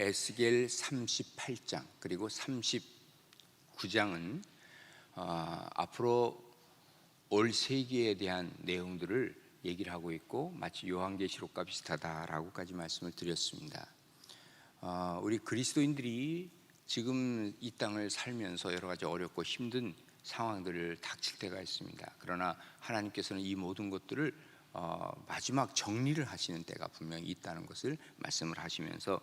에스겔 38장 그리고 39장은 어, 앞으로 올 세기에 대한 내용들을 얘기를 하고 있고 마치 요한계시록과 비슷하다라고까지 말씀을 드렸습니다. 어, 우리 그리스도인들이 지금 이 땅을 살면서 여러 가지 어렵고 힘든 상황들을 닥칠 때가 있습니다. 그러나 하나님께서는 이 모든 것들을 어, 마지막 정리를 하시는 때가 분명히 있다는 것을 말씀을 하시면서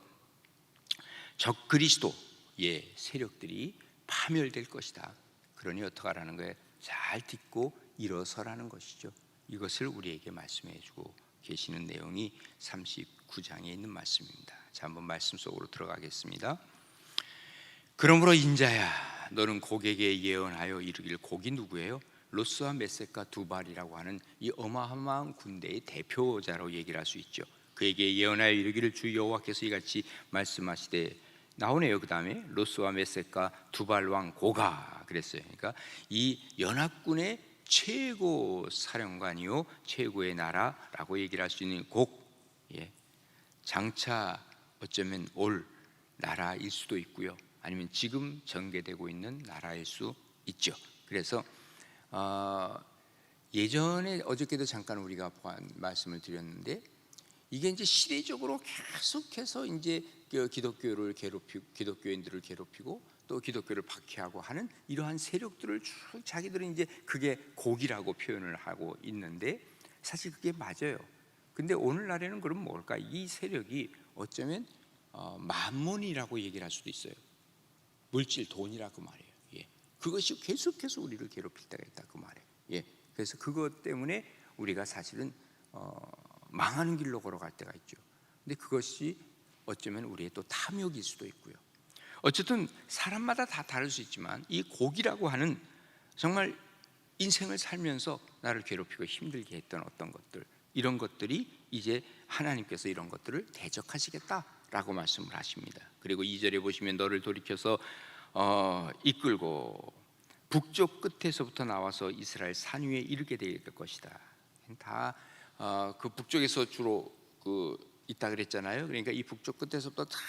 적 그리스도의 세력들이 파멸될 것이다. 그러니 어떡하라는 거에 잘 듣고 일어서라는 것이죠. 이것을 우리에게 말씀해 주고 계시는 내용이 39장에 있는 말씀입니다. 자, 한번 말씀 속으로 들어가겠습니다. 그러므로 인자야 너는 고객에 예언하여 이르길 곡이 누구예요? 로스와 메세카 두발이라고 하는 이 어마어마한 군대의 대표자로 얘기를 할 수 있죠. 그에게 예언하여 이르기를 주 여호와께서 이같이 말씀하시되 나오네요. 그 다음에 로스와 메세카 두발 왕 고가 그랬어요. 그러니까 이 연합군의 최고 사령관이요 최고의 나라라고 얘기를 할 수 있는 곡 예. 장차 어쩌면 올 나라일 수도 있고요. 아니면 지금 전개되고 있는 나라일 수 있죠. 그래서 어, 예전에 어저께도 잠깐 우리가 말씀을 드렸는데 이게 이제 시대적으로 계속해서 이제 그 기독교를 괴롭히고 기독교인들을 괴롭히고 또 기독교를 박해하고 하는 이러한 세력들을 쭉 자기들은 이제 그게 곡이라고 표현을 하고 있는데 사실 그게 맞아요. 근데 오늘날에는 그럼 뭘까? 이 세력이 어쩌면 어, 만몬이라고 얘기를 할 수도 있어요. 물질 돈이라고 말해요. 예. 그것이 계속해서 우리를 괴롭힐 때가 있다 그 말이에요. 예. 그래서 그것 때문에 우리가 사실은 어, 망하는 길로 걸어갈 때가 있죠. 근데 그것이 어쩌면 우리의 또 탐욕일 수도 있고요. 어쨌든 사람마다 다 다를 수 있지만 이 곡이라고 하는 정말 인생을 살면서 나를 괴롭히고 힘들게 했던 어떤 것들 이런 것들이 이제 하나님께서 이런 것들을 대적하시겠다라고 말씀을 하십니다. 그리고 2절에 보시면 너를 돌이켜서 어, 이끌고 북쪽 끝에서부터 나와서 이스라엘 산 위에 이르게 될 것이다. 다그 어, 북쪽에서 주로 그 있다 그랬잖아요. 그러니까 이 북쪽 끝에서부터 다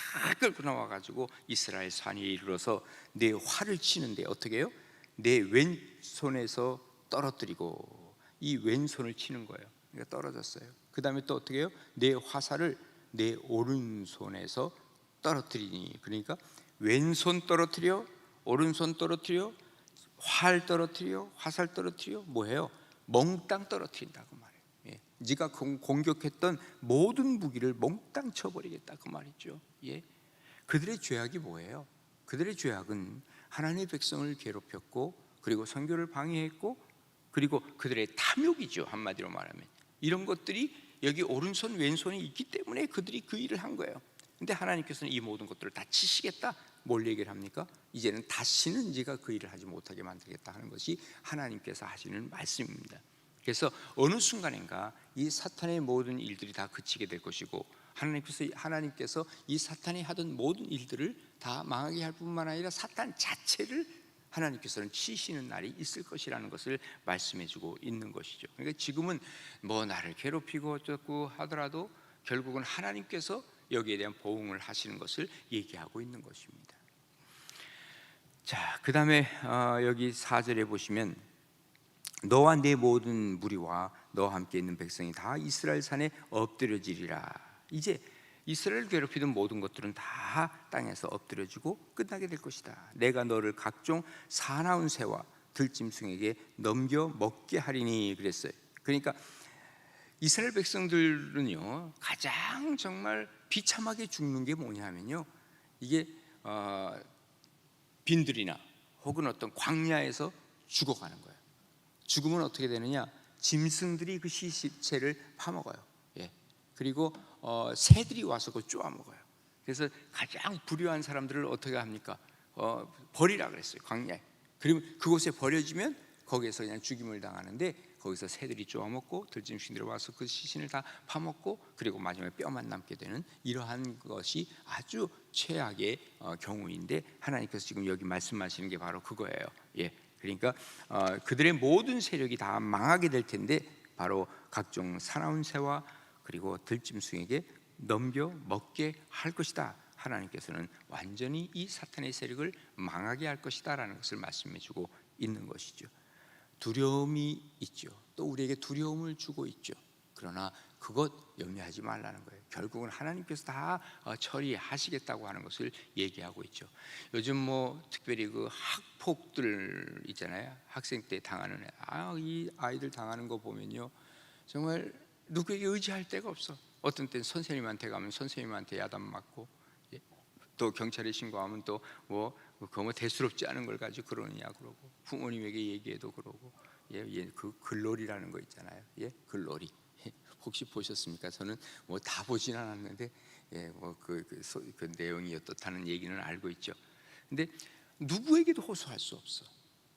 끌고 나와 가지고 이스라엘 산 위에 이르러서 내 활을 치는데 어떻게 해요? 내 왼손에서 떨어뜨리고 이 왼손을 치는 거예요. 그러니까 떨어졌어요. 그 다음에 또 어떻게 해요? 내 화살을 내 오른손에서 떨어뜨리니 그러니까 왼손 떨어뜨려 오른손 떨어뜨려 활 떨어뜨려 화살 떨어뜨려 뭐해요? 몽땅 떨어뜨린다고 말해요. 예. 네가 공격했던 모든 무기를 몽땅 쳐버리겠다 그 말이죠. 예. 그들의 죄악이 뭐예요? 그들의 죄악은 하나님의 백성을 괴롭혔고 그리고 선교를 방해했고 그리고 그들의 탐욕이죠 한마디로 말하면 이런 것들이 여기 오른손 왼손이 있기 때문에 그들이 그 일을 한 거예요. 근데 하나님께서는 이 모든 것들을 다 치시겠다. 뭘 얘기를 합니까? 이제는 다시는 네가 그 일을 하지 못하게 만들겠다 하는 것이 하나님께서 하시는 말씀입니다. 그래서 어느 순간인가 이 사탄의 모든 일들이 다 그치게 될 것이고 하나님께서 하나님께서 이 사탄이 하던 모든 일들을 다 망하게 할 뿐만 아니라 사탄 자체를 하나님께서는 치시는 날이 있을 것이라는 것을 말씀해주고 있는 것이죠. 그러니까 지금은 뭐 나를 괴롭히고 어쩌고 하더라도 결국은 하나님께서 여기에 대한 보응을 하시는 것을 얘기하고 있는 것입니다. 자, 그 다음에 어, 여기 4절에 보시면 너와 내 모든 무리와 너와 함께 있는 백성이 다 이스라엘 산에 엎드려지리라. 이제 이스라엘 괴롭히던 모든 것들은 다 땅에서 엎드려지고 끝나게 될 것이다. 내가 너를 각종 사나운 새와 들짐승에게 넘겨 먹게 하리니 그랬어요. 그러니까 이스라엘 백성들은요 가장 정말 비참하게 죽는 게 뭐냐면요 이게 어, 빈들이나 혹은 어떤 광야에서 죽어가는 거예요. 죽으면 어떻게 되느냐? 짐승들이 그 시체를 파먹어요. 예. 그리고 어, 새들이 와서 그걸 쪼아 먹어요. 그래서 가장 불효한 사람들을 어떻게 합니까? 어, 버리라 그랬어요. 광야에. 그러면 그곳에 버려지면 거기에서 그냥 죽임을 당하는데 거기서 새들이 쪼아먹고 들짐승들이 와서 그 시신을 다 파먹고 그리고 마지막에 뼈만 남게 되는 이러한 것이 아주 최악의 어, 경우인데 하나님께서 지금 여기 말씀하시는 게 바로 그거예요. 예, 그러니까 어, 그들의 모든 세력이 다 망하게 될 텐데 바로 각종 사나운 새와 그리고 들짐승에게 넘겨 먹게 할 것이다 하나님께서는 완전히 이 사탄의 세력을 망하게 할 것이다라는 것을 말씀해 주고 있는 것이죠. 두려움이 있죠. 또 우리에게 두려움을 주고 있죠. 그러나 그것 염려하지 말라는 거예요. 결국은 하나님께서 다 어, 처리하시겠다고 하는 것을 얘기하고 있죠. 요즘 뭐 특별히 그 학폭들 있잖아요. 학생 때 당하는 애. 아, 이 아이들 당하는 거 보면요. 정말 누구에게 의지할 데가 없어. 어떤 땐 선생님한테 가면 선생님한테 야단 맞고 예. 또 경찰에 신고하면 또뭐 그거 뭐 대수롭지 않은 걸 가지고 그러느냐 그러고 부모님에게 얘기해도 그러고 예, 예, 그 글놀이라는 거 있잖아요. 예, 글놀이. 혹시 보셨습니까? 저는 뭐 다 보진 않았는데 예, 뭐그 그, 소- 그 내용이 어떻다는 얘기는 알고 있죠. 근데 누구에게도 호소할 수 없어.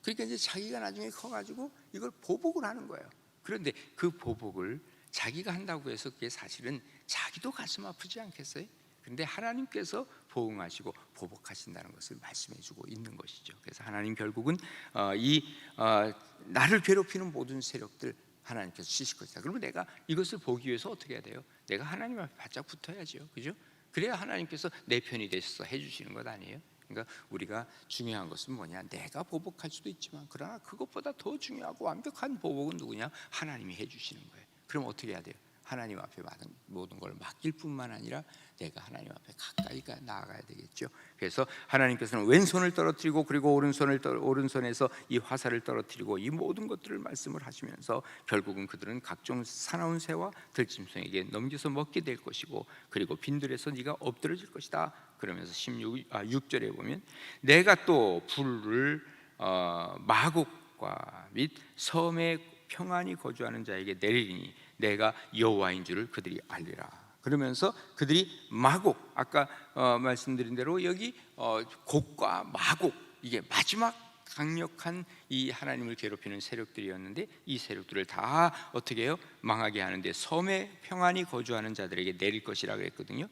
그러니까 이제 자기가 나중에 커가지고 이걸 보복을 하는 거예요. 그런데 그 보복을 자기가 한다고 해서 그게 사실은 자기도 가슴 아프지 않겠어요? 근데 하나님께서 보응하시고 보복하신다는 것을 말씀해주고 있는 것이죠. 그래서 하나님 결국은 어, 이 어, 나를 괴롭히는 모든 세력들 하나님께서 치실 것이다. 그러면 내가 이것을 보기 위해서 어떻게 해야 돼요? 내가 하나님 앞에 바짝 붙어야죠. 그죠? 그래야 하나님께서 내 편이 되셔서 해주시는 것 아니에요? 그러니까 우리가 중요한 것은 뭐냐? 내가 보복할 수도 있지만 그러나 그것보다 더 중요하고 완벽한 보복은 누구냐? 하나님이 해주시는 거예요. 그럼 어떻게 해야 돼요? 하나님 앞에 모든 걸 맡길 뿐만 아니라 내가 하나님 앞에 가까이 가- 나아가야 되겠죠. 그래서 하나님께서는 왼손을 떨어뜨리고 그리고 오른손을 떨, 오른손에서 이 화살을 떨어뜨리고 이 모든 것들을 말씀을 하시면서 결국은 그들은 각종 사나운 새와 들짐승에게 넘겨서 먹게 될 것이고 그리고 빈들에서 네가 엎드러질 것이다. 그러면서 16 아, 6절에 보면 내가 또 불을 어, 마곡과 및 섬에 평안히 거주하는 자에게 내리니 내가 여호와인 줄을 그들이 알리라. 그러면서 그들이 마곡 아까 어, 말씀드린 대로 여기 어, 곡과 마곡 이게 마지막 강력한 이 하나님을 괴롭히는 세력들이었는데 이 세력들을 다 어떻게 해요? 망하게 하는데 섬에 평안히 거주하는 자들에게 내릴 것이라고 했거든요.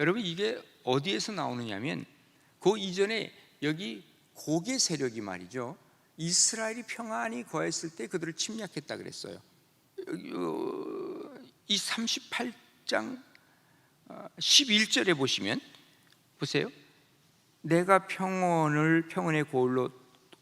여러분 이게 어디에서 나오느냐면 그 이전에 여기 고개 세력이 말이죠. 이스라엘이 평안히 거했을 때 그들을 침략했다 그랬어요. 어, 이 38장 11절에 보시면 보세요. 내가 평원을 평원의 고을로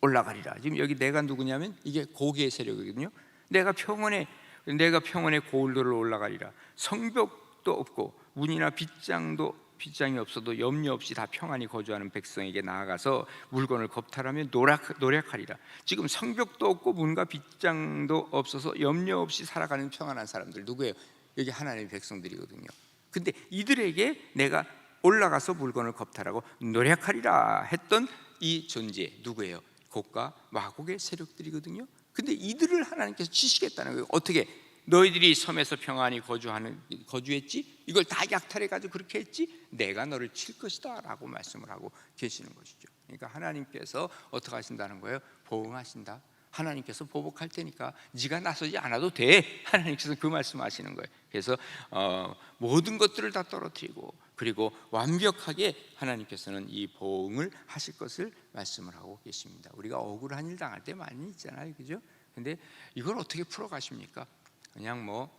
올라가리라. 지금 여기 내가 누구냐면 이게 고개의 세력이거든요. 내가 평원에 내가 평원의 고을로를 올라가리라. 성벽도 없고 문이나 빗장도 빗장이 없어도 염려 없이 다 평안히 거주하는 백성에게 나아가서 물건을 겁탈하며 노력, 노력하리라. 지금 성벽도 없고 문과 빗장도 없어서 염려 없이 살아가는 평안한 사람들 누구예요? 여기 하나님의 백성들이거든요. 근데 이들에게 내가 올라가서 물건을 겁탈하고 노력하리라 했던 이 존재 누구예요? 곡과 마곡의 세력들이거든요. 근데 이들을 하나님께서 치시겠다는 거예요. 어떻게? 너희들이 섬에서 평안히 거주하는 거주했지? 이걸 다 약탈해 가지고 그렇게 했지? 내가 너를 칠 것이다라고 말씀을 하고 계시는 것이죠. 그러니까 하나님께서 어떻게 하신다는 거예요? 보응하신다. 하나님께서 보복할 테니까 네가 나서지 않아도 돼. 하나님께서 그 말씀하시는 거예요. 그래서 어, 모든 것들을 다 떨어뜨리고 그리고 완벽하게 하나님께서는 이 보응을 하실 것을 말씀을 하고 계십니다. 우리가 억울한 일 당할 때 많이 있잖아요, 그죠? 근데 이걸 어떻게 풀어 가십니까? 그냥 뭐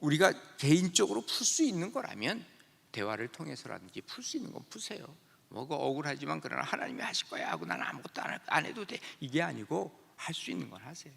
우리가 개인적으로 풀 수 있는 거라면 대화를 통해서라든지 풀 수 있는 건 푸세요. 뭐가 억울하지만 그러나 하나님이 하실 거야 하고 나는 아무것도 안 해도 돼 이게 아니고 할 수 있는 건 하세요.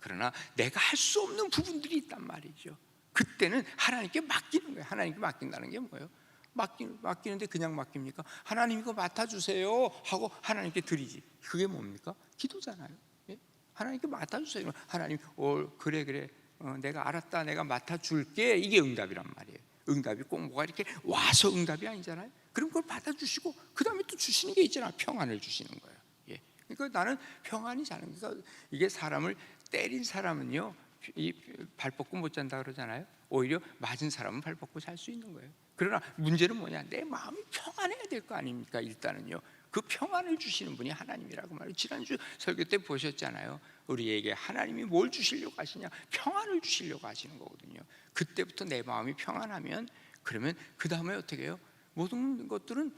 그러나 내가 할 수 없는 부분들이 있단 말이죠. 그때는 하나님께 맡기는 거예요. 하나님께 맡긴다는 게 뭐예요? 맡기, 맡기는데 그냥 맡깁니까? 하나님 이거 맡아주세요 하고 하나님께 드리지. 그게 뭡니까? 기도잖아요. 예? 하나님께 맡아주세요. 하나님, 어, 그래 그래, 어, 내가 알았다, 내가 맡아줄게. 이게 응답이란 말이에요. 응답이 꼭 뭐가 이렇게 와서 응답이 아니잖아요. 그럼 그걸 받아주시고 그 다음에 또 주시는 게 있잖아. 평안을 주시는 거예요. 예. 그러니까 나는 평안이 자는 그러니까 이게 사람을 때린 사람은요, 이 발 뻗고 못 잔다 그러잖아요. 오히려 맞은 사람은 발 뻗고 잘 수 있는 거예요. 그러나 문제는 뭐냐? 내 마음이 평안해야 될 거 아닙니까? 일단은요. 그 평안을 주시는 분이 하나님이라고 말해요. 지난주 설교 때 보셨잖아요. 우리에게 하나님이 뭘 주시려고 하시냐? 평안을 주시려고 하시는 거거든요. 그때부터 내 마음이 평안하면 그러면 그 다음에 어떻게 해요? 모든 것들은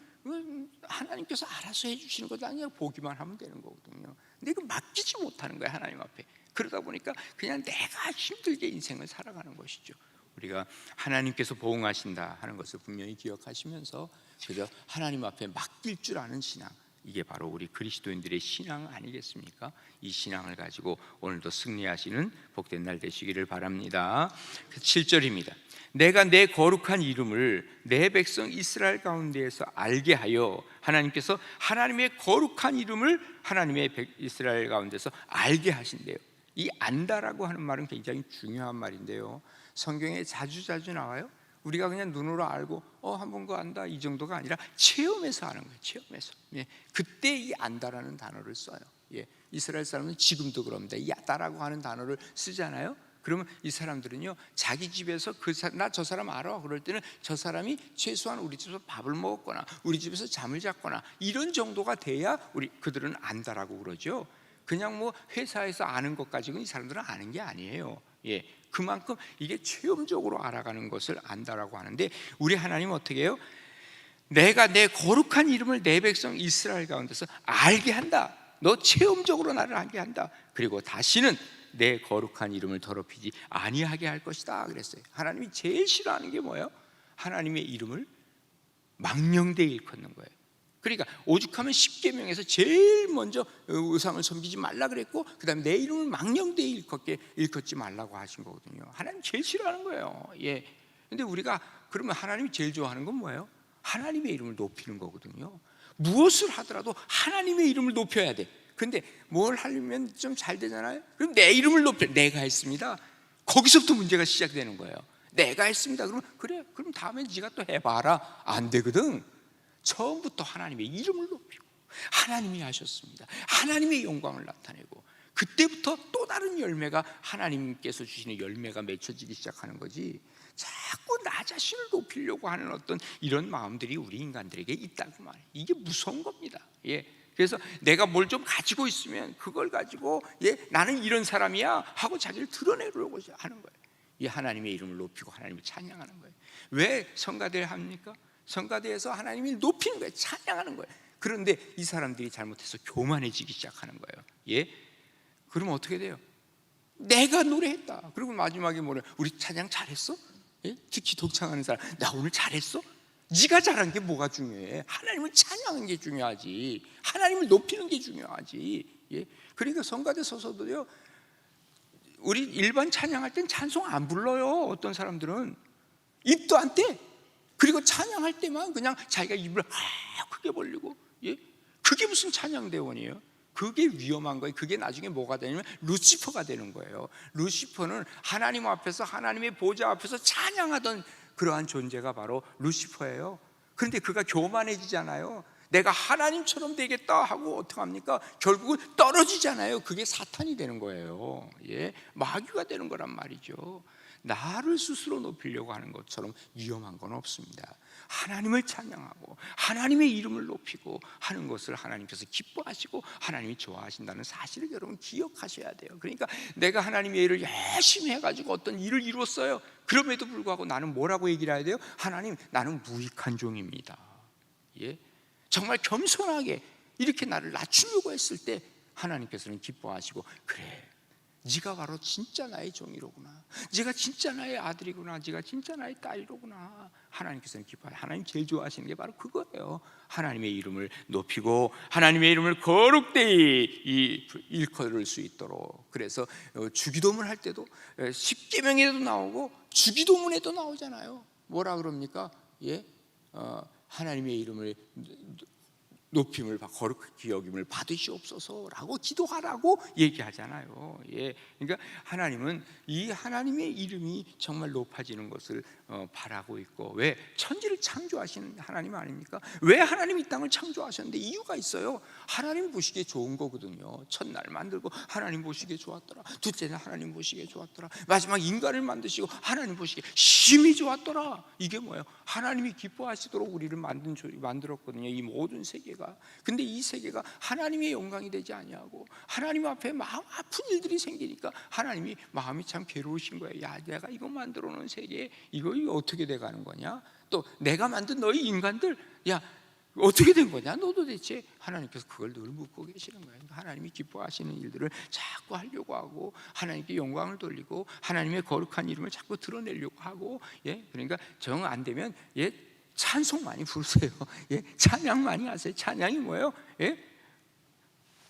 하나님께서 알아서 해주시는 것도 아니라 보기만 하면 되는 거거든요. 근데 이거 맡기지 못하는 거예요 하나님 앞에. 그러다 보니까 그냥 내가 힘들게 인생을 살아가는 것이죠. 우리가 하나님께서 보응하신다 하는 것을 분명히 기억하시면서 그저 하나님 앞에 맡길 줄 아는 신앙 이게 바로 우리 그리스도인들의 신앙 아니겠습니까? 이 신앙을 가지고 오늘도 승리하시는 복된 날 되시기를 바랍니다. 7절입니다. 내가 내 거룩한 이름을 내 백성 이스라엘 가운데에서 알게 하여 하나님께서 하나님의 거룩한 이름을 하나님의 백- 이스라엘 가운데서 알게 하신대요. 이 안다라고 하는 말은 굉장히 중요한 말인데요. 성경에 자주 자주 나와요. 우리가 그냥 눈으로 알고 어한 번 거 안다 이 정도가 아니라 체험해서 아는 거예요. 체험해서. 예. 그때 이 안다라는 단어를 써요. 예. 이스라엘 사람은 지금도 그럽니다. 야다라고 하는 단어를 쓰잖아요. 그러면 이 사람들은요 자기 집에서 그 나 저 사람 알아 그럴 때는 저 사람이 최소한 우리 집에서 밥을 먹었거나 우리 집에서 잠을 잤거나 이런 정도가 돼야 우리 그들은 안다라고 그러죠. 그냥 뭐 회사에서 아는 것 가지고는 이 사람들은 아는 게 아니에요. 예, 그만큼 이게 체험적으로 알아가는 것을 안다라고 하는데 우리 하나님 어떻게 해요? 내가 내 거룩한 이름을 내 백성 이스라엘 가운데서 알게 한다. 너 체험적으로 나를 알게 한다. 그리고 다시는 내 거룩한 이름을 더럽히지 아니하게 할 것이다. 그랬어요. 하나님이 제일 싫어하는 게 뭐예요? 하나님의 이름을 망령되이 일컫는 거예요. 그러니까 오죽하면 십계명에서 제일 먼저 우상을 섬기지 말라 그랬고 그다음에 내 이름을 망령되이 일컫게 일컫지 말라고 하신 거거든요. 하나님 제일 싫어하는 거예요. 예. 근데 우리가 그러면 하나님이 제일 좋아하는 건 뭐예요? 하나님의 이름을 높이는 거거든요. 무엇을 하더라도 하나님의 이름을 높여야 돼. 근데 뭘 하려면 좀 잘 되잖아요. 그럼 내 이름을 높여 내가 했습니다. 거기서부터 문제가 시작되는 거예요. 내가 했습니다. 그러면 그래. 그럼 다음에 네가 또 해봐라. 안 되거든. 처음부터 하나님의 이름을 높이고 하나님이 하셨습니다. 하나님의 영광을 나타내고 그때부터 또 다른 열매가 하나님께서 주시는 열매가 맺혀지기 시작하는 거지. 자꾸 나 자신을 높이려고 하는 어떤 이런 마음들이 우리 인간들에게 있다고 말해. 이게 무서운 겁니다. 예. 그래서 내가 뭘 좀 가지고 있으면 그걸 가지고 예, 나는 이런 사람이야 하고 자기를 드러내려고 하는 거예요. 이 하나님의 이름을 높이고 하나님을 찬양하는 거예요. 왜 성가대를 합니까? 성가대에서 하나님을 높이는 거예요. 찬양하는 거예요. 그런데 이 사람들이 잘못해서 교만해지기 시작하는 거예요. 예? 그러면 어떻게 돼요? 내가 노래했다. 그리고 마지막에 뭐래? 우리 찬양 잘했어? 예? 특히 독창하는 사람, 나 오늘 잘했어? 네가 잘한 게 뭐가 중요해? 하나님을 찬양하는 게 중요하지. 하나님을 높이는 게 중요하지. 예? 그러니까 성가대 서서도요. 우리 일반 찬양할 땐 찬송 안 불러요. 어떤 사람들은 입도 안 떼. 그리고 찬양할 때만 그냥 자기가 입을 아 크게 벌리고 예? 그게 무슨 찬양 대원이에요? 그게 위험한 거예요. 그게 나중에 뭐가 되냐면 루시퍼가 되는 거예요. 루시퍼는 하나님 앞에서 하나님의 보좌 앞에서 찬양하던 그러한 존재가 바로 루시퍼예요. 그런데 그가 교만해지잖아요. 내가 하나님처럼 되겠다 하고 어떻게 합니까? 결국은 떨어지잖아요. 그게 사탄이 되는 거예요. 예, 마귀가 되는 거란 말이죠. 나를 스스로 높이려고 하는 것처럼 위험한 건 없습니다. 하나님을 찬양하고 하나님의 이름을 높이고 하는 것을 하나님께서 기뻐하시고 하나님이 좋아하신다는 사실을 여러분 기억하셔야 돼요. 그러니까 내가 하나님의 일을 열심히 해가지고 어떤 일을 이루었어요. 그럼에도 불구하고 나는 뭐라고 얘기를 해야 돼요? 하나님, 나는 무익한 종입니다. 예, 정말 겸손하게 이렇게 나를 낮추려고 했을 때 하나님께서는 기뻐하시고 그래. 네가 바로 진짜 나의 종이로구나. 네가 진짜 나의 아들이구나. 네가 진짜 나의 딸이로구나. 하나님께서는 기뻐해. 하나님 제일 좋아하시는 게 바로 그거예요. 하나님의 이름을 높이고 하나님의 이름을 거룩되이 이 일컬을 수 있도록. 그래서 어, 주기도문 할 때도 어, 십계명에도 나오고 주기도문에도 나오잖아요. 뭐라 그럽니까? 예, 어, 하나님의 이름을 높임을 받- 거룩히 여김을 받으시옵소서라고 기도하라고 얘기하잖아요. 예, 그러니까 하나님은 이 하나님의 이름이 정말 높아지는 것을 어, 바라고 있고 왜 천지를 창조하시는 하나님 아닙니까? 왜 하나님 이 땅을 창조하셨는데 이유가 있어요. 하나님 보시기에 좋은 거거든요. 첫날 만들고 하나님 보시기에 좋았더라. 둘째 날 하나님 보시기에 좋았더라. 마지막 인간을 만드시고 하나님 보시기에 심히 좋았더라. 이게 뭐예요? 하나님이 기뻐하시도록 우리를 만든 조- 만들었거든요. 이 모든 세계 가. 근데 이 세계가 하나님의 영광이 되지 아니하고 하나님 앞에 마음 아픈 일들이 생기니까 하나님이 마음이 참 괴로우신 거예요. 야, 내가 이거 만들어 놓은 세계 이거 어떻게 돼 가는 거냐? 또 내가 만든 너희 인간들 야 어떻게 된 거냐? 너 도 대체 하나님께서 그걸 늘 묻고 계시는 거예요. 하나님이 기뻐하시는 일들을 자꾸 하려고 하고 하나님께 영광을 돌리고 하나님의 거룩한 이름을 자꾸 드러내려고 하고 예 그러니까 정 안 되면 예 찬송 많이 부르세요. 예 찬양 많이 하세요. 찬양이 뭐예요? 예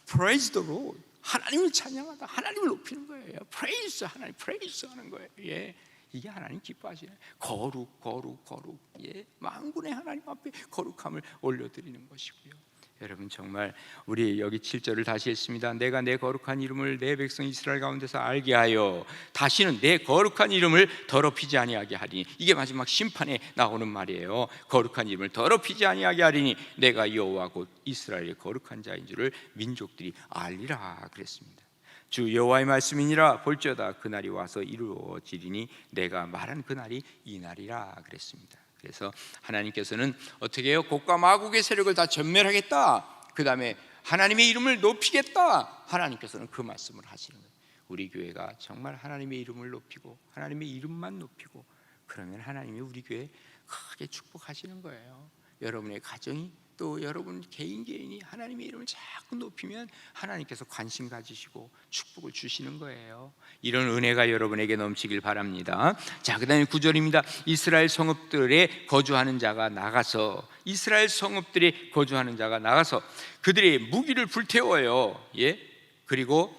praise the Lord. 하나님을 찬양하다. 하나님을 높이는 거예요. praise 하나님 praise 하는 거예요. 예. 이게 하나님 기뻐하시는 거룩 거룩 거룩 예 만군의 하나님 앞에 거룩함을 올려드리는 것이고요 여러분 정말 우리 여기 7절을 다시 했습니다. 내가 내 거룩한 이름을 내 백성 이스라엘 가운데서 알게 하여 다시는 내 거룩한 이름을 더럽히지 아니하게 하리니. 이게 마지막 심판에 나오는 말이에요. 거룩한 이름을 더럽히지 아니하게 하리니 내가 여호와 곧 이스라엘의 거룩한 자인 줄을 민족들이 알리라 그랬습니다. 주 여호와의 말씀이니라. 볼지어다 그날이 와서 이루어지리니 내가 말한 그날이 이 날이라 그랬습니다. 그래서 하나님께서는 어떻게 해요? 곡과 마국의 세력을 다 전멸하겠다. 그 다음에 하나님의 이름을 높이겠다. 하나님께서는 그 말씀을 하시는 거예요. 우리 교회가 정말 하나님의 이름을 높이고 하나님의 이름만 높이고 그러면 하나님이 우리 교회 크게 축복하시는 거예요. 여러분의 가정이 또 여러분 개인 개인이 하나님의 이름을 자꾸 높이면 하나님께서 관심 가지시고 축복을 주시는 거예요. 이런 은혜가 여러분에게 넘치길 바랍니다. 자, 그다음에 9절입니다. 이스라엘 성읍들에 거주하는 자가 나가서 이스라엘 성읍들에 거주하는 자가 나가서 그들의 무기를 불태워요. 예? 그리고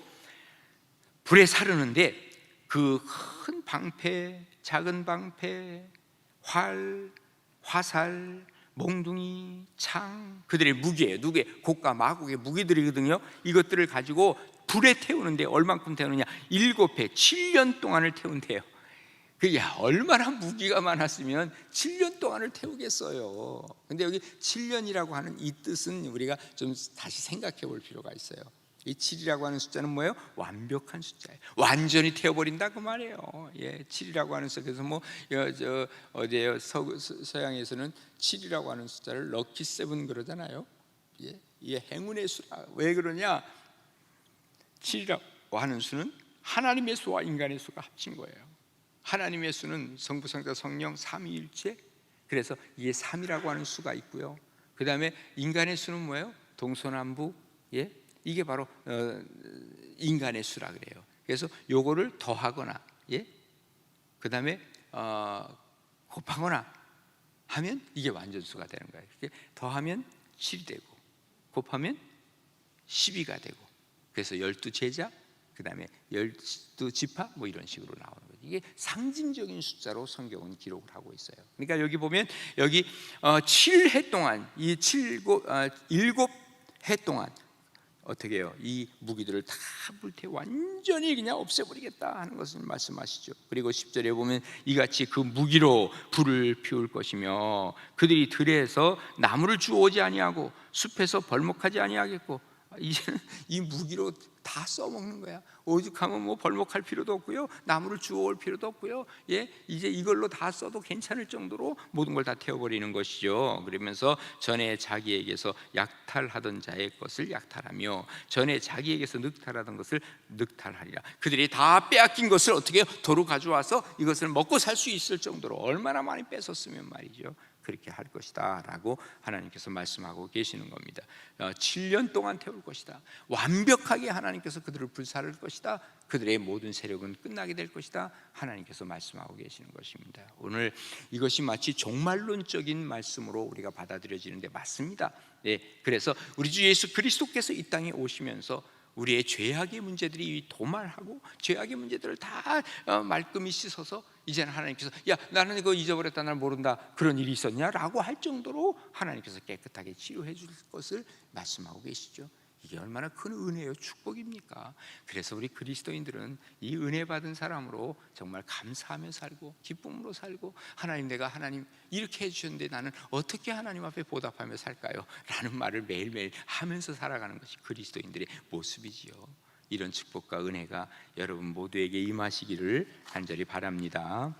불에 사르는데 그 큰 방패, 작은 방패, 활, 화살, 몽둥이, 창 그들의 무기예요. 누구의 곡과 마곡의 무기들이거든요. 이것들을 가지고 불에 태우는데 얼만큼 태우느냐? 일곱 해, 7년 동안을 태운대요. 그야 얼마나 무기가 많았으면 7년 동안을 태우겠어요. 근데 여기 7년이라고 하는 이 뜻은 우리가 좀 다시 생각해 볼 필요가 있어요. 이 7이라고 하는 숫자는 뭐예요? 완벽한 숫자예요. 완전히 태워버린다 그 말이에요. 예, 7이라고 하는 숫자 그래서 뭐 저 어디에요? 서, 서양에서는 7이라고 하는 숫자를 럭키 세븐 그러잖아요. 예, 이게 행운의 수라. 왜 그러냐? 7이라고 하는 수는 하나님의 수와 인간의 수가 합친 거예요. 하나님의 수는 성부, 성자, 성령 삼위일체. 그래서 이게 3이라고 하는 수가 있고요. 그 다음에 인간의 수는 뭐예요? 동서남북. 예, 이게 바로 어, 인간의 수라 그래요. 그래서 요거를 더하거나 예, 그 다음에 어, 곱하거나 하면 이게 완전수가 되는 거예요. 더하면 7이 되고 곱하면 12가 되고 그래서 열두 제자 그 다음에 열두 지파 뭐 이런 식으로 나오는 거죠. 이게 상징적인 숫자로 성경은 기록을 하고 있어요. 그러니까 여기 보면 여기 어, 7해 동안 이 7, 곱, 어, 7해 동안 어떻게 해요? 이 무기들을 다 불태 완전히 그냥 없애버리겠다 하는 것을 말씀하시죠. 그리고 10절에 보면 이같이 그 무기로 불을 피울 것이며 그들이 들에서 나무를 주오지 아니하고 숲에서 벌목하지 아니하겠고 이제는 이 무기로 다 써먹는 거야. 오죽하면 뭐 벌목할 필요도 없고요, 나무를 주워올 필요도 없고요. 예, 이제 이걸로 다 써도 괜찮을 정도로 모든 걸 다 태워버리는 것이죠. 그러면서 전에 자기에게서 약탈하던 자의 것을 약탈하며 전에 자기에게서 늑탈하던 것을 늑탈하리라. 그들이 다 빼앗긴 것을 어떻게 도로 가져와서 이것을 먹고 살 수 있을 정도로 얼마나 많이 뺏었으면 말이죠. 그렇게 할 것이다라고 하나님께서 말씀하고 계시는 겁니다. 7년 동안 태울 것이다. 완벽하게 하나님께서 그들을 불사를 것이다. 그들의 모든 세력은 끝나게 될 것이다. 하나님께서 말씀하고 계시는 것입니다. 오늘 이것이 마치 종말론적인 말씀으로 우리가 받아들여지는데 맞습니다. 네, 그래서 우리 주 예수 그리스도께서 이 땅에 오시면서 우리의 죄악의 문제들이 도말하고 죄악의 문제들을 다 어, 말끔히 씻어서 이제는 하나님께서 야 나는 이거 잊어버렸다 날 모른다 그런 일이 있었냐라고 할 정도로 하나님께서 깨끗하게 치료해 줄 것을 말씀하고 계시죠. 이게 얼마나 큰 은혜요 축복입니까? 그래서 우리 그리스도인들은 이 은혜 받은 사람으로 정말 감사하며 살고 기쁨으로 살고 하나님 내가 하나님 이렇게 해주셨는데 나는 어떻게 하나님 앞에 보답하며 살까요? 라는 말을 매일매일 하면서 살아가는 것이 그리스도인들의 모습이지요. 이런 축복과 은혜가 여러분 모두에게 임하시기를 간절히 바랍니다.